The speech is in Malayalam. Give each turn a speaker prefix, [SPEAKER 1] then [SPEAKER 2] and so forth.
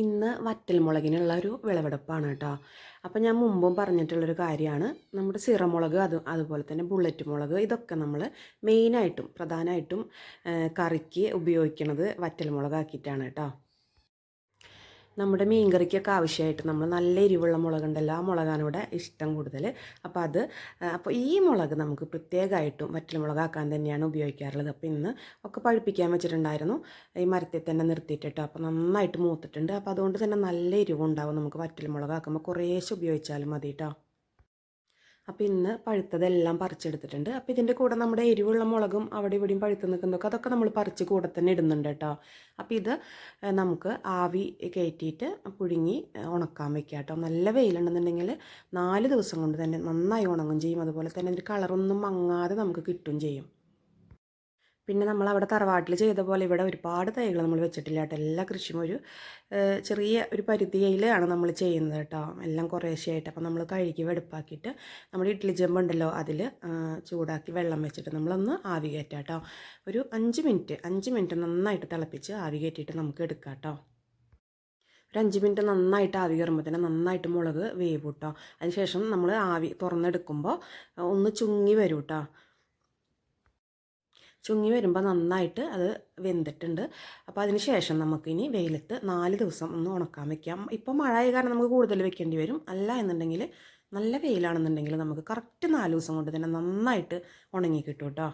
[SPEAKER 1] ഇന്ന് വറ്റൽമുളകിനുള്ള ഒരു വിളവെടുപ്പാണ് കേട്ടോ. അപ്പോൾ ഞാൻ മുമ്പും പറഞ്ഞിട്ടുള്ളൊരു കാര്യമാണ്. നമ്മുടെ സിറമുളക് അത് അതുപോലെ തന്നെ ബുള്ളറ്റ് മുളക് ഇതൊക്കെ നമ്മൾ മെയിനായിട്ടും പ്രധാനമായിട്ടും കറിക്ക് ഉപയോഗിക്കുന്നത് വറ്റൽമുളകാക്കിയിട്ടാണ് കേട്ടോ. നമ്മുടെ മീൻ മീൻകറിക്കൊക്കെ ആവശ്യമായിട്ട് നമ്മൾ നല്ല എരിവുള്ള മുളകുണ്ടല്ലോ. ആ മുളകാണ് ഇവിടെ ഇഷ്ടം കൂടുതൽ. അപ്പോൾ അത് അപ്പോൾ ഈ മുളക് നമുക്ക് പ്രത്യേകമായിട്ടും വറ്റൽമുളകാക്കാൻ തന്നെയാണ് ഉപയോഗിക്കാറുള്ളത്. അപ്പോൾ ഇന്ന് ഒക്കെ പഴുപ്പിക്കാൻ വെച്ചിട്ടുണ്ടായിരുന്നു. ഈ മരത്തിൽ തന്നെ നിർത്തിയിട്ടിട്ടോ അപ്പോൾ നന്നായിട്ട് മൂത്തിട്ടുണ്ട്. അപ്പോൾ അതുകൊണ്ട് തന്നെ നല്ല എരിവുണ്ടാവും നമുക്ക് വറ്റൽ വറ്റൽമുളകാക്കുമ്പോൾ കുറേശ്ശെ ഉപയോഗിച്ചാലും മതി കേട്ടോ അപ്പോൾ ഇന്ന് പഴുത്തതെല്ലാം പറിച്ചെടുത്തിട്ടുണ്ട്. അപ്പോൾ ഇതിന്റെ കൂടെ നമ്മുടെ എരിവുള്ള മുളകും അവിടെ ഇവിടെയും പഴുത്ത് നിൽക്കുന്നതൊക്കെ അതൊക്കെ നമ്മൾ പറിച്ച് കൂടെ തന്നെ ഇടുന്നുണ്ട് കേട്ടോ. അപ്പോൾ ഇത് നമുക്ക് ആവി കയറ്റിയിട്ട് പുഴുങ്ങി ഉണക്കാൻ വയ്ക്കുക കേട്ടോ. നല്ല വെയിലുണ്ടെന്നുണ്ടെങ്കിൽ നാല് ദിവസം കൊണ്ട് തന്നെ നന്നായി ഉണങ്ങും ചെയ്യും. അതുപോലെ തന്നെ ഇതിന്റെ കളറൊന്നും മങ്ങാതെ നമുക്ക് കിട്ടും ചെയ്യും. പിന്നെ നമ്മൾ അവിടെ തറവാട്ടിൽ ചെയ്ത പോലെ ഇവിടെ ഒരുപാട് തൈകൾ നമ്മൾ വെച്ചിട്ടില്ല കേട്ടോ. എല്ലാ കൃഷിയും ഒരു ചെറിയ ഒരു പരിധിയിലാണ് നമ്മൾ ചെയ്യുന്നത് കേട്ടോ. എല്ലാം കുറേശ്ശെയായിട്ട് അപ്പോൾ നമ്മൾ കഴുകി വെടുപ്പാക്കിയിട്ട് നമ്മുടെ ഇഡ്ഡലി ഉണ്ടല്ലോ അതിൽ ചൂടാക്കി വെള്ളം വെച്ചിട്ട് നമ്മളൊന്ന് ആവി കയറ്റാം കേട്ടോ. ഒരു അഞ്ച് മിനിറ്റ് അഞ്ച് മിനിറ്റ് നന്നായിട്ട് തിളപ്പിച്ച് ആവി കയറ്റിയിട്ട് നമുക്ക് എടുക്കാം കേട്ടോ. ഒരു അഞ്ച് മിനിറ്റ് നന്നായിട്ട് ആവി കയറുമ്പോൾ നന്നായിട്ട് മുളക് വേവ് കേട്ടോ. അതിനുശേഷം നമ്മൾ ആവി തുറന്നെടുക്കുമ്പോൾ ഒന്ന് ചുങ്ങി വരും കേട്ടോ. ചുങ്ങി വരുമ്പോൾ നന്നായിട്ട് അത് വെന്തിട്ടുണ്ട്. അപ്പോൾ അതിന് ശേഷം നമുക്കിനി വെയിലത്ത് നാല് ദിവസം ഒന്ന് ഉണക്കാൻ വെക്കാം. ഇപ്പോൾ മഴ ആയ കാരണം നമുക്ക് കൂടുതൽ വെക്കേണ്ടി വരും. അല്ല എന്നുണ്ടെങ്കിൽ നല്ല വെയിലാണെന്നുണ്ടെങ്കിൽ നമുക്ക് കറക്റ്റ് നാല് ദിവസം കൊണ്ട് തന്നെ നന്നായിട്ട് ഉണങ്ങി കിട്ടും കേട്ടോ